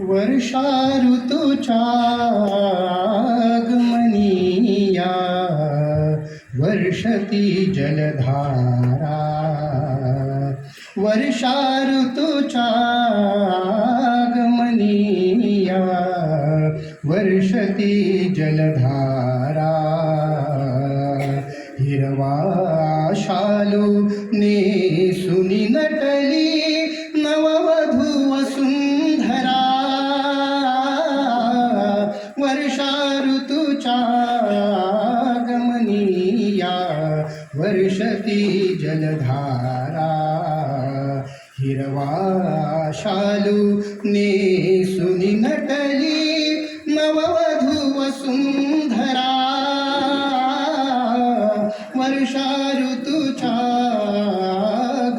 वर्षा ऋतूच्या आगमनीया वर्षती जलधारा. वर्षा ऋतूच्या आगमनीया वर्षती जलधारा. हिरवा शालू ने सुनी वर्षती जलधारा। हिरवा शालू नेसुनी नटली नववधू वसुंधरा वर्षा ऋतूच्या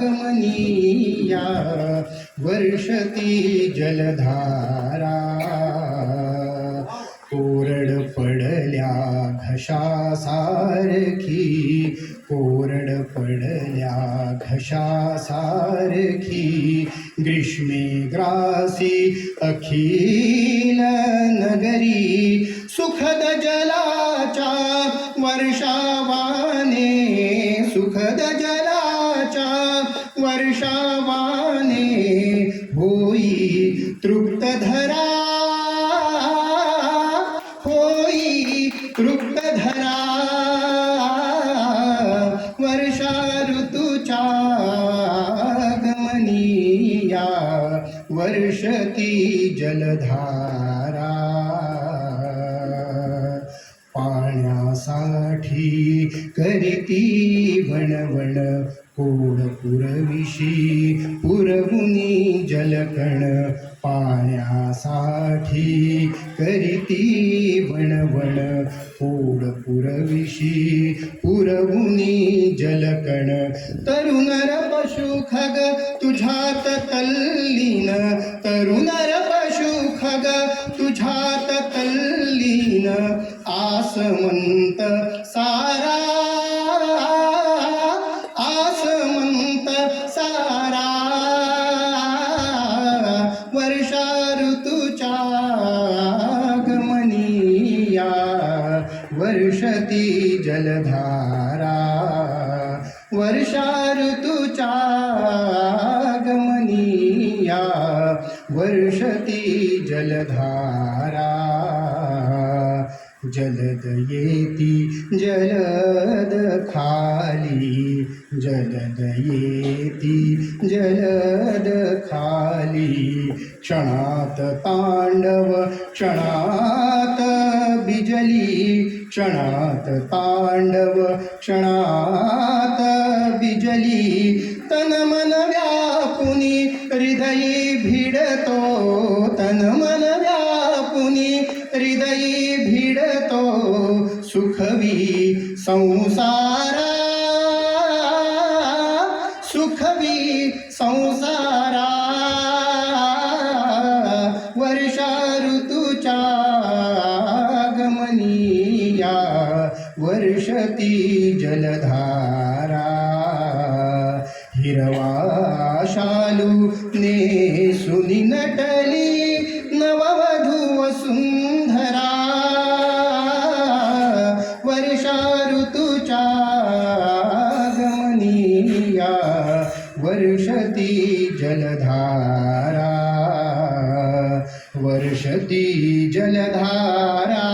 गमनीया वर्षती जलधारा। कोरड पडल्या घशासारखी कोरड पडल्या घशासारखी ग्रीष्मे ग्रासी अखिल नगरी सुखद जलाच्या वर्षावाने सुखद जलाच्या वर्षावाने होई तृप्त वर्षती जलधारा। पाण्यासाठी करीती वणवण कोण पुरविशी पुरवुनी जलकण। पाण्यासाठी करीती वणवण कोड पुरविशी पुरवुनी जलकण तरुणर पशु खग तुझ्यात तल्लीन. तरुणर पशु खग तुझ्यात तल्लीन. आसमंत सारा आसमंत सारा. वर्षा ऋतूच्या गमनीया वर्षती जलधारा. वर्षा ऋतुचा वर्षती जलधारा। जलद येती जलद खाली। जलद येती जलद खाली। क्षणात तांडव क्षणात बिजली। क्षणात तांडव क्षणात बिजली। तन मन व्यापुनी हृदयी भिडतो तन मन व्यापुनी हृदयी भिडतो सुखवी संसारा. सुखवी संसारा. वर्षा ऋतूच्या गमनीया वर्षती जलधारा. हिरवा शालू ने सुनी नटली नववधू वसुंधरा वर्षा ऋतूच्या गमनीया वर्षती जलधारा. वर्षती जलधारा.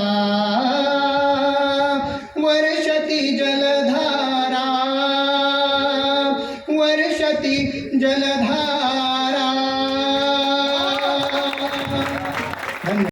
जलधारा